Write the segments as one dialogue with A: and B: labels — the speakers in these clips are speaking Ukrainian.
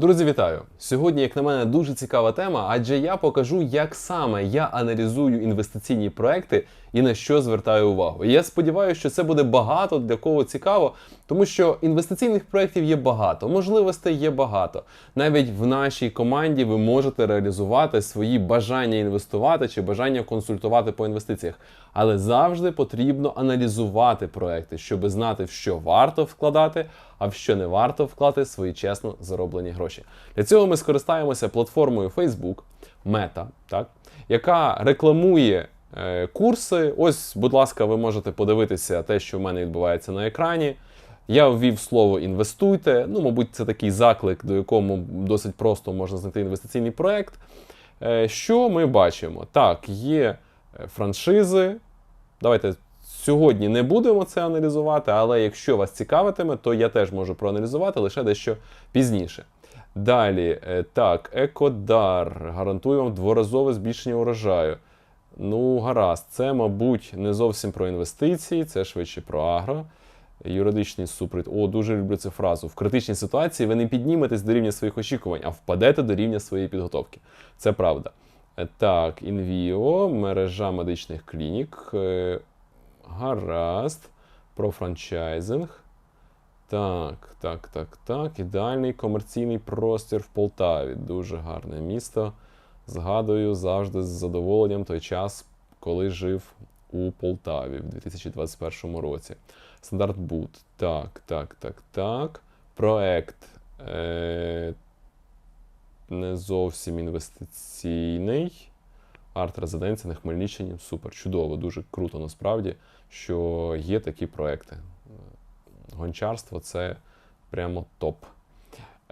A: Друзі, вітаю! Сьогодні, як на мене, дуже цікава тема, адже я покажу, як саме я аналізую інвестиційні проекти і на що звертаю увагу. І я сподіваюся, що це буде багато для кого цікаво, тому що інвестиційних проєктів є багато, можливостей є багато. Навіть в нашій команді ви можете реалізувати свої бажання інвестувати чи бажання консультувати по інвестиціях. Але завжди потрібно аналізувати проекти, щоб знати, в що варто вкладати, а в що не варто вклати свої чесно зароблені гроші. Для цього ми скористаємося платформою Facebook, Meta, так, яка рекламує е, курси. Ось, будь ласка, ви можете подивитися те, що в мене відбувається на екрані. Я ввів слово інвестуйте. Ну, мабуть, це такий заклик, до якому досить просто можна знайти інвестиційний проект. Е, Що ми бачимо? Так, є е, франшизи. Давайте сьогодні не будемо це аналізувати, але якщо вас цікавитиме, то я теж можу проаналізувати лише дещо пізніше. Далі, е, так, Екодар гарантує вам дворазове збільшення урожаю. Ну, гаразд, це, мабуть, не зовсім про інвестиції, це швидше про агро. Юридичний супровід. О, дуже люблю цю фразу. В критичній ситуації ви не підніметесь до рівня своїх очікувань, а впадете до рівня своєї підготовки. Це правда. Е, Так, Інвіо, мережа медичних клінік. Е, Гаразд. Про франчайзинг. Так, так, так, так. Ідеальний комерційний простір в Полтаві. Дуже гарне місто. Згадую завжди з задоволенням той час, коли жив у Полтаві в 2021 році. Стандарт Бут. Так, так, так, так. Проект. Е- не зовсім інвестиційний. Арт-резиденція на Хмельниччині. Супер, чудово, дуже круто насправді, що є такі проекти. Гончарство це прямо топ.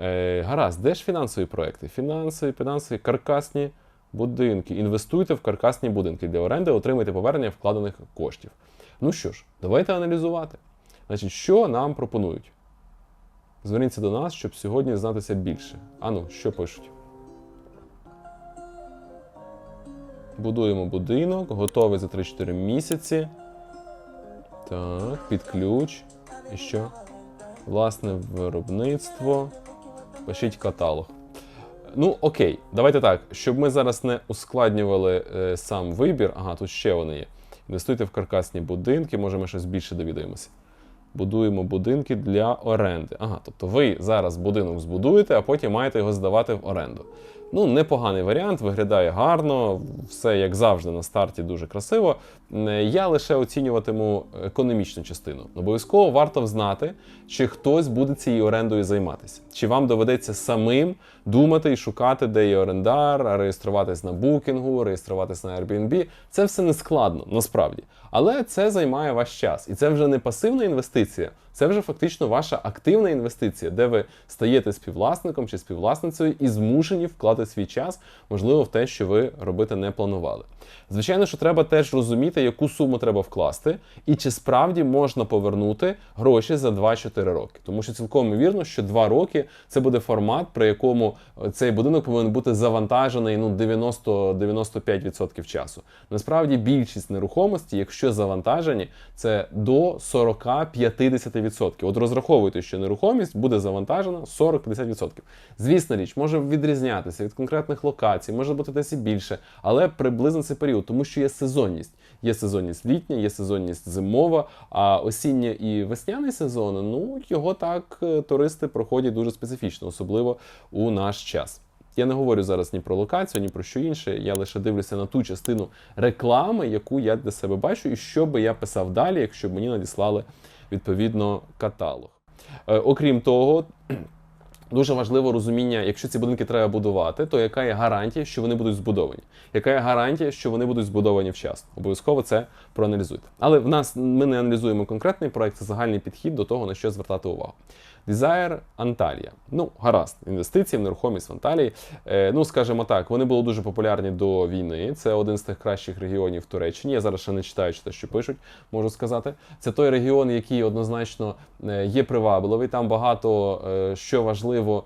A: Е, гаразд, де ж фінансові проекти? Фінансові, фінансові, каркасні будинки. Інвестуйте в каркасні будинки для оренди, отримайте повернення вкладених коштів. Ну що ж, давайте аналізувати. Значить, що нам пропонують? Зверніться до нас, щоб сьогодні знатися більше. Ану, що пишуть? Будуємо будинок, готовий за 3-4 місяці. Так, під ключ. І що? Власне виробництво. Пишіть каталог. Ну, окей, давайте так, щоб ми зараз не ускладнювали е, сам вибір. Ага, тут ще вони є. Інвестуйте в каркасні будинки, може ми щось більше довідаємося. Будуємо будинки для оренди. Ага, тобто ви зараз будинок збудуєте, а потім маєте його здавати в оренду. Ну, непоганий варіант, виглядає гарно, все як завжди на старті дуже красиво. Е, Я лише оцінюватиму економічну частину. Обов'язково варто знати, чи хтось буде цією орендою займатися, чи вам доведеться самим думати і шукати, де є орендар, реєструватись на букінгу, реєструватись на Airbnb. Це все не складно насправді. Але це займає ваш час. І це вже не пасивна інвестиція, це вже фактично ваша активна інвестиція, де ви стаєте співвласником чи співвласницею і змушені вклати свій час, можливо, в те, що ви робити не планували. Звичайно, що треба теж розуміти, яку суму треба вкласти, і чи справді можна повернути гроші за 2-4 роки. Тому що цілком ймовірно, що 2 роки це буде формат, при якому цей будинок повинен бути завантажений ну 90-95% часу. Насправді більшість нерухомості, якщо завантажені, це до 40-50%. От розраховуйте, що нерухомість буде завантажена 40-50%. Звісно річ, може відрізнятися від конкретних локацій, може бути десь і більше, але приблизно цей період, тому що є сезонність. Є сезонність літня, є сезонність зимова, а осіння і весняний сезон, ну його так е, туристи проходять дуже специфічно, особливо у наш час. Я не говорю зараз ні про локацію, ні про що інше. Я лише дивлюся на ту частину реклами, яку я для себе бачу, і що би я писав далі, якщо б мені надіслали відповідно каталог. Е, окрім того. Дуже важливо розуміння, якщо ці будинки треба будувати, то яка є гарантія, що вони будуть збудовані? Яка є гарантія, що вони будуть збудовані вчасно? Обов'язково це проаналізуйте. Але в нас ми не аналізуємо конкретний проект, це загальний підхід до того, на що звертати увагу. Desire Анталія. Ну, гаразд, інвестиції в нерухомість в Анталії. Е, ну, скажімо так, вони були дуже популярні до війни. Це один з тих кращих регіонів Туреччині. Я зараз ще не читаю, те, що пишуть, можу сказати. Це той регіон, який однозначно е, є привабливий. Там багато е, що важливо.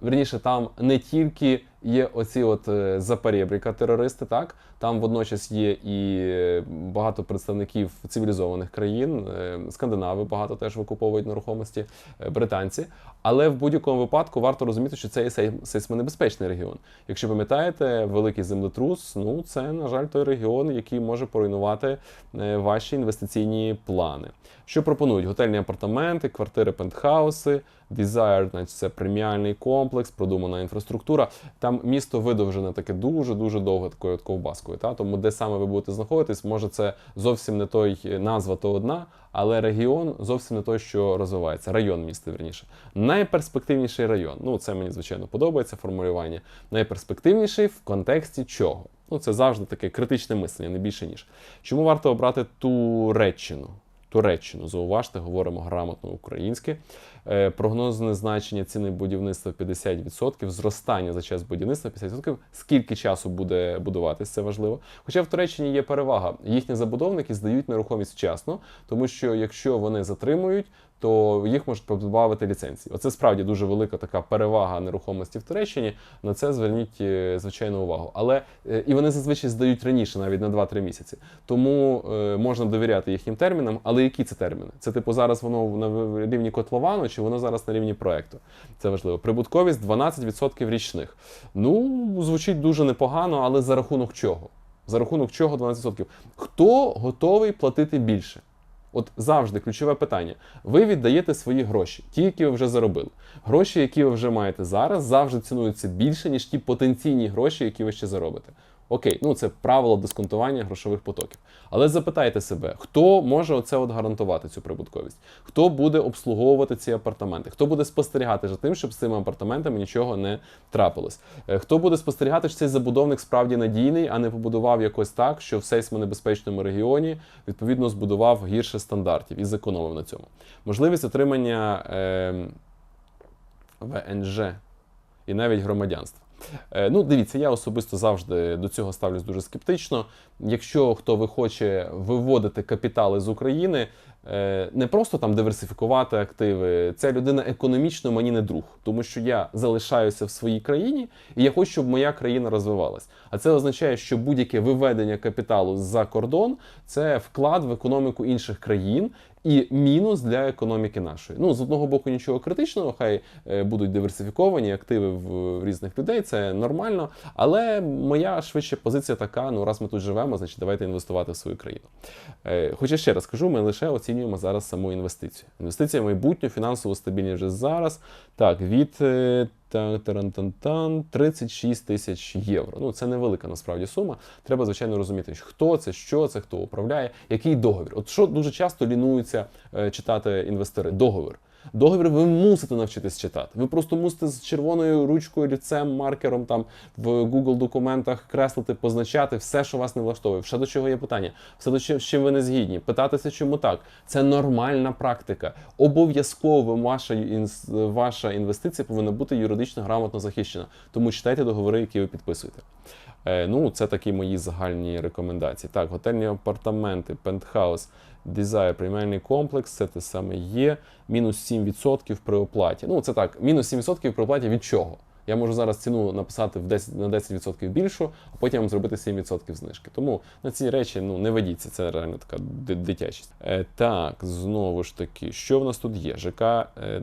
A: Верніше, там не тільки є оці от е, запорєбріка терористи, так там водночас є і е, багато представників цивілізованих країн, е, скандинави багато теж викуповують нерухомості, британці. Але в будь-якому випадку варто розуміти, що це є сей- сейсмонебезпечний регіон. Якщо пам'ятаєте, великий землетрус, ну це, на жаль, той регіон, який може поруйнувати е, ваші інвестиційні плани. Що пропонують? Готельні апартаменти, квартири, пентхауси, Desire, значить, це преміальний комплекс, продумана інфраструктура. Там місто видовжене таке дуже дуже довго такою от ковбаскою. Та? Тому де саме ви будете знаходитись, може це зовсім не той е, назва, то одна, але регіон зовсім не той, що розвивається. Район міста, верніше. Найперспективніший район. Ну, це мені звичайно подобається формулювання. Найперспективніший в контексті чого? Ну, це завжди таке критичне мислення, не більше ніж. Чому варто обрати Туреччину? Туреччину, зауважте, говоримо грамотно українськи. Е, прогнозне значення ціни будівництва 50%, зростання за час будівництва 50%. Скільки часу буде будуватися, це важливо. Хоча в Туреччині є перевага, їхні забудовники здають нерухомість вчасно, тому що якщо вони затримують, то їх можуть позбавити ліцензії. Оце справді дуже велика така перевага нерухомості в Туреччині. На це зверніть е, звичайно увагу. Але е, і вони зазвичай здають раніше, навіть на 2-3 місяці. Тому е, можна довіряти їхнім термінам. Але які це терміни? Це типу зараз воно на рівні котловану, чи воно зараз на рівні проекту? Це важливо. Прибутковість 12% річних. Ну звучить дуже непогано, але за рахунок чого? За рахунок чого 12%? Хто готовий платити більше? От завжди ключове питання. Ви віддаєте свої гроші, ті, які ви вже заробили. Гроші, які ви вже маєте зараз, завжди цінуються більше, ніж ті потенційні гроші, які ви ще заробите. Окей, ну це правило дисконтування грошових потоків. Але запитайте себе, хто може оце от гарантувати цю прибутковість? Хто буде обслуговувати ці апартаменти? Хто буде спостерігати за тим, щоб з цими апартаментами нічого не трапилось? Е, Хто буде спостерігати, що цей забудовник справді надійний, а не побудував якось так, що в сейсмонебезпечному регіоні відповідно збудував гірше стандартів і зекономив на цьому? Можливість отримання е, ВНЖ і навіть громадянства. Е, Ну, дивіться, я особисто завжди до цього ставлюсь дуже скептично. Якщо хто ви хоче виводити капітали з України, не просто там диверсифікувати активи, ця людина економічно мені не друг, тому що я залишаюся в своїй країні і я хочу, щоб моя країна розвивалась. А це означає, що будь-яке виведення капіталу за кордон це вклад в економіку інших країн. І мінус для економіки нашої. Ну, з одного боку, нічого критичного, хай е, будуть диверсифіковані активи в, різних людей, це нормально. Але моя швидше позиція така: ну раз ми тут живемо, значить давайте інвестувати в свою країну. Е, Хоча ще раз кажу, ми лише оцінюємо зараз саму інвестицію. Інвестиція в майбутню, фінансово стабільні вже зараз. Так, від е, та- тарантантан 36 тисяч євро. Ну це невелика насправді сума. Треба звичайно розуміти, хто це, що це, хто управляє, який договір. От що дуже часто лінуються е, читати інвестори. Договір. Договір ви мусите навчитись читати. Ви просто мусите з червоною ручкою, ліцем, маркером там в Google документах креслити, позначати все, що вас не влаштовує. Все до чого є питання, все до чого з чим ви не згідні. Питатися, чому так. Це нормальна практика. Обов'язково ваша, інс- ваша інвестиція повинна бути юридично грамотно захищена. Тому читайте договори, які ви підписуєте. Е, ну, це такі мої загальні рекомендації. Так, готельні апартаменти, пентхаус, Desire, приймальний комплекс, це те саме є. Мінус 7% при оплаті. Ну, це так, мінус 7% при оплаті від чого? Я можу зараз ціну написати в 10, на 10% більшу, а потім вам зробити 7% знижки. Тому на ці речі ну, не ведіться, це реально така дитячість. Е, так, знову ж таки, що в нас тут є? ЖК е.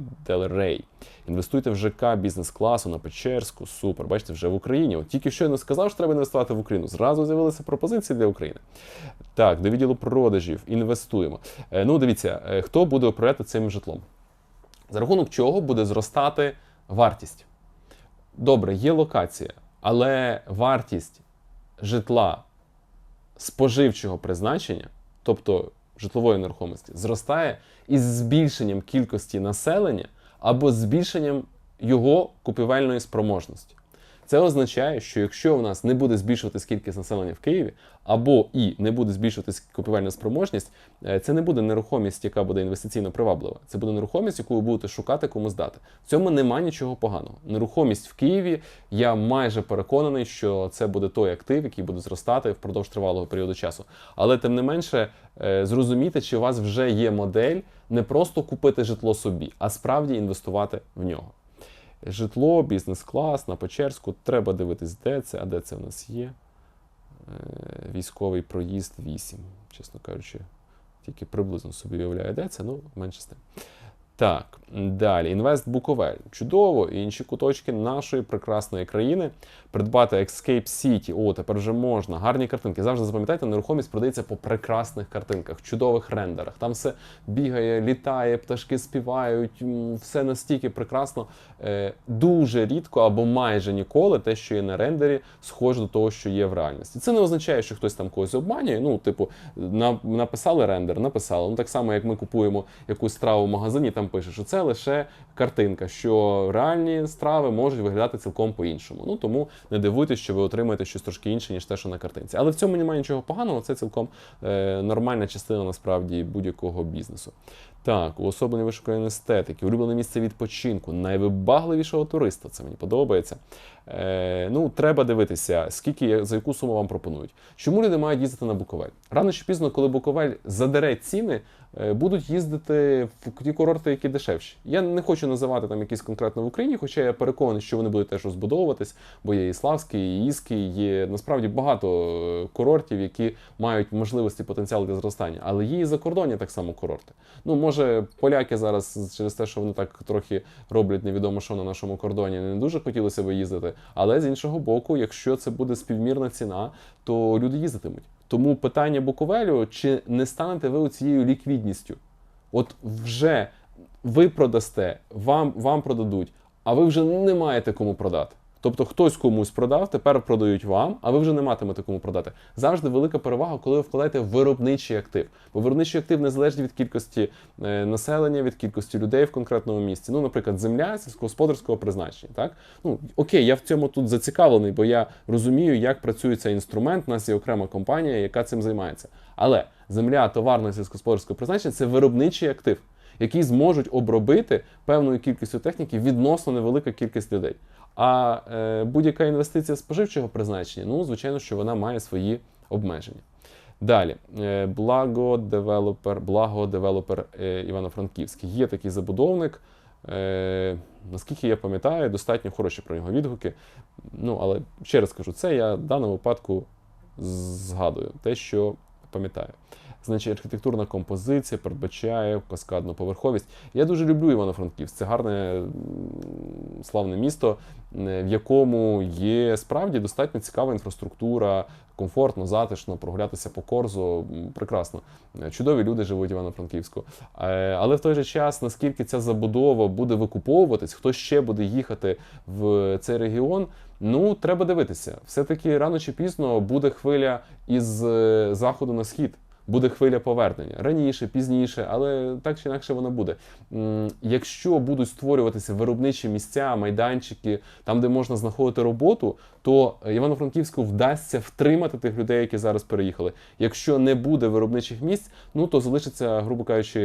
A: Інвестуйте в ЖК бізнес-класу на Печерську. Супер. Бачите, вже в Україні. От тільки що я не сказав, що треба інвестувати в Україну. Зразу з'явилися пропозиції для України. Так, до відділу продажів інвестуємо. Е, ну, дивіться, е, хто буде управляти цим житлом? За рахунок чого буде зростати вартість? Добре, є локація, але вартість житла споживчого призначення, тобто житлової нерухомості, зростає із збільшенням кількості населення або збільшенням його купівельної спроможності. Це означає, що якщо у нас не буде збільшуватись кількість населення в Києві, або і не буде збільшуватись купівельна спроможність, е, це не буде нерухомість, яка буде інвестиційно приваблива. Це буде нерухомість, яку ви будете шукати кому здати. В цьому немає нічого поганого. Нерухомість в Києві. Я майже переконаний, що це буде той актив, який буде зростати впродовж тривалого періоду часу. Але тим не менше, е, зрозуміти, чи у вас вже є модель не просто купити житло собі, а справді інвестувати в нього. Житло, бізнес-клас на Печерську. Треба дивитись, де це, а де це в нас є. Е, Військовий проїзд 8. Чесно кажучи, тільки приблизно собі уявляю, де це, ну менше з тим. Так, далі. Інвест Буковель. Чудово. Інші куточки нашої прекрасної країни. Придбати Escape City. О, тепер вже можна. Гарні картинки. Завжди запам'ятайте, нерухомість продається по прекрасних картинках, чудових рендерах. Там все бігає, літає, пташки співають, все настільки прекрасно. Е, дуже рідко або майже ніколи те, що є на рендері, схоже до того, що є в реальності. Це не означає, що хтось там когось обманює. Ну, типу, написали рендер, написали. Ну так само, як ми купуємо якусь страву в магазині, там пише, що це лише картинка, що реальні страви можуть виглядати цілком по-іншому. Ну тому не дивуйтесь, що ви отримаєте щось трошки інше, ніж те, що на картинці. Але в цьому немає нічого поганого, це цілком е, нормальна частина насправді будь-якого бізнесу. Так, уособлення вишуканої естетики, улюблене місце відпочинку, найвибагливішого туриста. Це мені подобається. Е, ну, треба дивитися, скільки за яку суму вам пропонують. Чому люди мають їздити на Буковель? Рано чи пізно, коли Буковель задере ціни, е, будуть їздити в ті курорти, які дешевші. Я не хочу називати там якісь конкретно в Україні, хоча я переконаний, що вони будуть теж розбудовуватись, бо є і Славський, і Іський, є насправді багато е, курортів, які мають можливості потенціал для зростання. Але є і закордонні так само курорти. Ну, може, поляки зараз через те, що вони так трохи роблять невідомо що на нашому кордоні, не дуже хотілося би їздити. Але з іншого боку, якщо це буде співмірна ціна, то люди їздитимуть. Тому питання Буковелю, чи не станете ви цією ліквідністю? От вже ви продасте, вам, вам продадуть, а ви вже не маєте кому продати. Тобто хтось комусь продав, тепер продають вам, а ви вже не матимете кому продати. Завжди велика перевага, коли ви вкладаєте виробничий актив. Бо виробничий актив не залежить від кількості е, населення, від кількості людей в конкретному місці. Ну, наприклад, земля сільськогосподарського призначення. Так? Ну, окей, я в цьому тут зацікавлений, бо я розумію, як працює цей інструмент. У нас є окрема компанія, яка цим займається. Але земля товарного сільськогосподарського призначення це виробничий актив, який зможуть обробити певною кількістю техніки відносно невелика кількість людей. А е, будь-яка інвестиція споживчого призначення, ну, звичайно, що вона має свої обмеження. Далі, е, благо девелопер, благо девелопер е, Івано-Франківський. Є такий забудовник. Е, наскільки я пам'ятаю, достатньо хороші про нього відгуки. Ну, але ще раз кажу, це я в даному випадку згадую те, що пам'ятаю. Значить, архітектурна композиція передбачає каскадну поверховість. Я дуже люблю Івано-Франківськ. Це гарне славне місто, в якому є справді достатньо цікава інфраструктура, комфортно, затишно, прогулятися по корзу. Прекрасно. Чудові люди живуть в Івано-Франківську. Е, Але в той же час, наскільки ця забудова буде викуповуватись, хто ще буде їхати в цей регіон. Ну, треба дивитися. Все-таки рано чи пізно буде хвиля із е, заходу на схід. Буде хвиля повернення раніше, пізніше, але так чи інакше вона буде. Якщо будуть створюватися виробничі місця, майданчики, там, де можна знаходити роботу, то Івано-Франківську вдасться втримати тих людей, які зараз переїхали. Якщо не буде виробничих місць, ну то залишаться, грубо кажучи,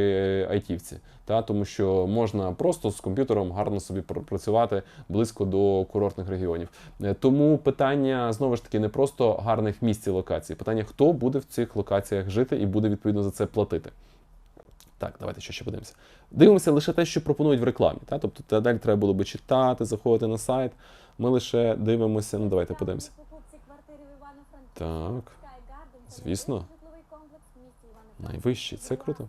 A: айтівці. Та тому що можна просто з комп'ютером гарно собі працювати близько до курортних регіонів. Е, Тому питання знову ж таки не просто гарних місць і локацій, питання, хто буде в цих локаціях жити і буде відповідно за це платити. Так, давайте що ще подивимося. Дивимося лише те, що пропонують в рекламі. Та? Тобто далі треба було би читати, заходити на сайт. Ми лише дивимося. Ну давайте подивимося. Так, Звісно. Найвищий, це круто.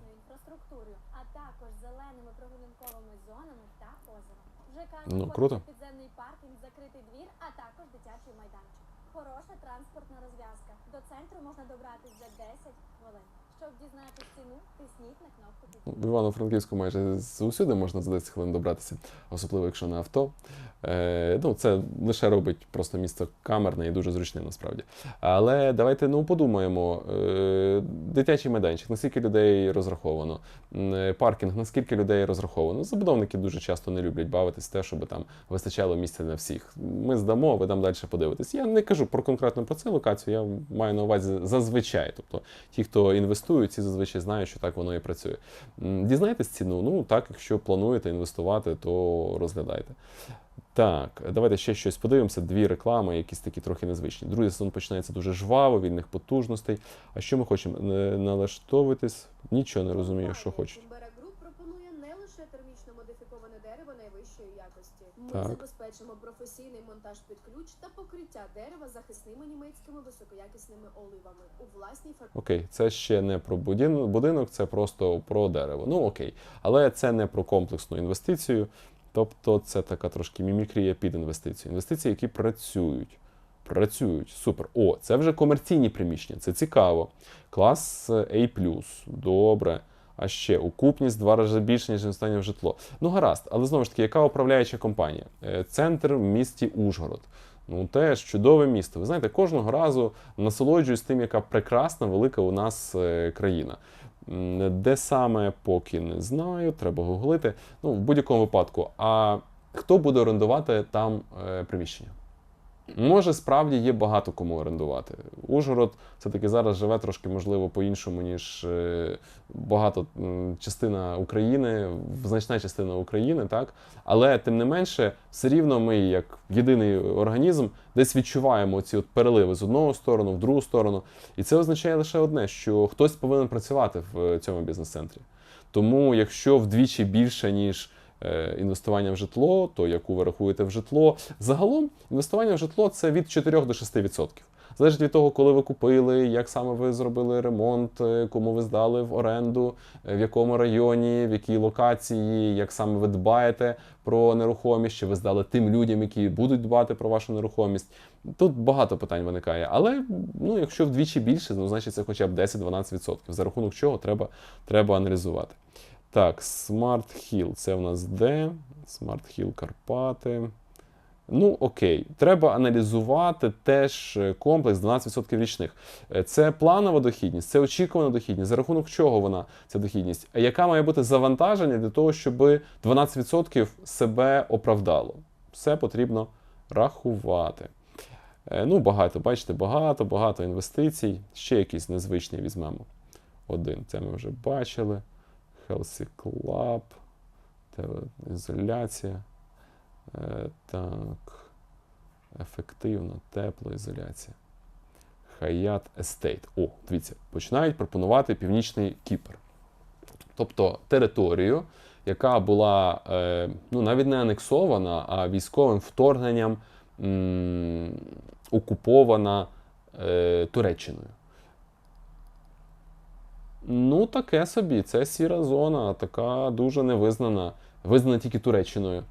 A: Ну, круто.
B: підземний паркінг, закритий двір, а також дитячий майданчик. Хороша транспортна розв'язка. До центру можна добратися за 10 хвилин. Щоб дізнатися ціну, тисніть на кнопку.
A: В Івано-Франківську майже усюди можна за 10 хвилин добратися, особливо якщо на авто. Е, ну, це лише робить просто місто камерне і дуже зручне насправді. Але давайте ну, подумаємо: е, дитячий майданчик, наскільки людей розраховано, е, паркінг, наскільки людей розраховано. Забудовники дуже часто не люблять бавитись те, щоб там вистачало місця на всіх. Ми здамо, ви там далі подивитесь. Я не кажу про конкретно про цю локацію, я маю на увазі зазвичай. Тобто ті, хто інвестують, ці зазвичай знають, що так воно і працює. М, Дізнаєтесь ціну? Ну так, якщо плануєте інвестувати, то розглядайте. Так, давайте ще щось подивимося. Дві реклами, якісь такі трохи незвичні. Другий сезон починається дуже жваво, вільних потужностей. А що ми хочемо? Не- Налаштовуватись? Нічого не розумію, що хочуть.
C: Бере Груп пропонує не лише термічно модифіковане дерево найвищої якості. Ми
A: Так.
C: Забезпечимо професійний монтаж під ключ та покриття дерева захисними німецькими високоякісними оливами у власній фабриці.
A: Окей, це ще не про будинок, це просто про дерево. Ну окей. Але це не про комплексну інвестицію. Тобто це така трошки мімікрія під інвестицію. Інвестиції, які працюють. Працюють. Супер. О, це вже комерційні приміщення. Це цікаво. Клас A. Добре. А ще окупність два рази більше, ніж в житло. Ну гаразд, але знову ж таки, яка управляюча компанія? Е, Центр в місті Ужгород. Ну, теж чудове місто. Ви знаєте, кожного разу насолоджуюсь тим, яка прекрасна, велика у нас е, країна. Де саме, поки не знаю, треба гуглити. Ну, в будь-якому випадку. А хто буде орендувати там е, приміщення? Може, справді є багато кому орендувати. Ужгород все-таки зараз живе трошки, можливо, по-іншому, ніж е, багато частина України, значна частина України, так? Але тим не менше, все рівно ми, як єдиний організм, десь відчуваємо ці от переливи з одного сторону, в другу сторону. І це означає лише одне, що хтось повинен працювати в е, цьому бізнес-центрі. Тому, якщо вдвічі більше, ніж інвестування в житло, то яку ви рахуєте в житло, загалом інвестування в житло це від 4 до 6%. Залежить від того, коли ви купили, як саме ви зробили ремонт, е, кому ви здали в оренду, е, в якому районі, в якій локації, як саме ви дбаєте про нерухомість, чи ви здали тим людям, які будуть дбати про вашу нерухомість. Тут багато питань виникає. Але ну, якщо вдвічі більше, ну значить це хоча б 10-12%. За рахунок чого треба, треба аналізувати. Так, Smart Hill, це в нас де? Smart Hill Карпати. Ну, окей, треба аналізувати теж е, комплекс 12% річних. Е, Це планова дохідність, це очікувана дохідність. За рахунок чого вона ця дохідність? Яка має бути завантаження для того, щоб 12% себе оправдало? Все потрібно рахувати. Е, Ну, багато, бачите, багато, багато інвестицій. Ще якісь незвичні візьмемо. Один. Це ми вже бачили. Club, ізоляція. Е, Так. Ефективна теплоізоляція. Хаят Естейт. О, дивіться, починають пропонувати північний Кіпр. Тобто територію, яка була е, ну, навіть не анексована, а військовим вторгненням м, окупована е, Туреччиною. Ну, таке собі. Це сіра зона, така дуже невизнана, визнана тільки Туреччиною.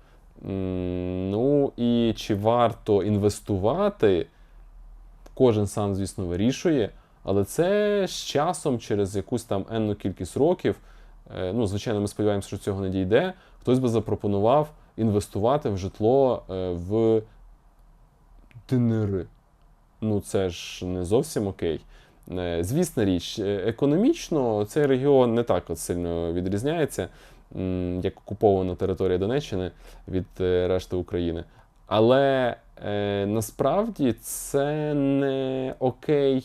A: Ну і чи варто інвестувати? Кожен сам, звісно, вирішує, але це з часом, через якусь там енну кількість років, е, ну, звичайно, ми сподіваємося, що цього не дійде, хтось би запропонував інвестувати в житло е, в ДНР. Ну, це ж не зовсім окей. Е, Звісна річ, е, економічно цей регіон не так от сильно відрізняється, як окупована територія Донеччини від е, решти України. Але насправді це не окей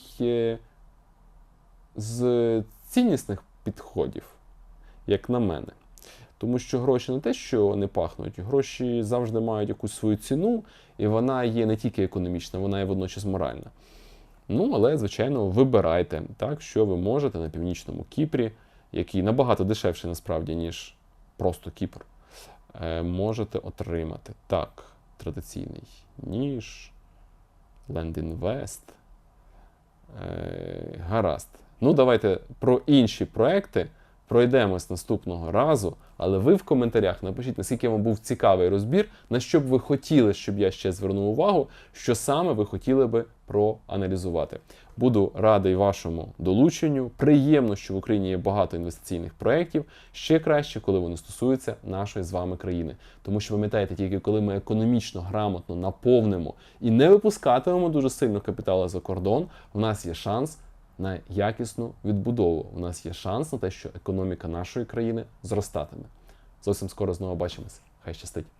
A: з ціннісних підходів, як на мене. Тому що гроші не те, що не пахнуть, гроші завжди мають якусь свою ціну, і вона є не тільки економічна, вона є водночас моральна. Ну, але, звичайно, вибирайте, так, що ви можете на північному Кіпрі, який набагато дешевший насправді, ніж просто Кіпр, е, можете отримати. Так, традиційний ніж, Land Invest. Е, гаразд. Ну, давайте про інші проекти пройдемось наступного разу. Але ви в коментарях напишіть, наскільки вам був цікавий розбір, на що б ви хотіли, щоб я ще звернув увагу, що саме ви хотіли би проаналізувати. Буду радий вашому долученню. Приємно, що в Україні є багато інвестиційних проєктів. Ще краще, коли вони стосуються нашої з вами країни. Тому що пам'ятаєте, тільки коли ми економічно грамотно наповнимо і не випускатимемо дуже сильно капіталу за кордон, у нас є шанс на якісну відбудову. У нас є шанс на те, що економіка нашої країни зростатиме. Зовсім скоро знову бачимося. Хай щастить!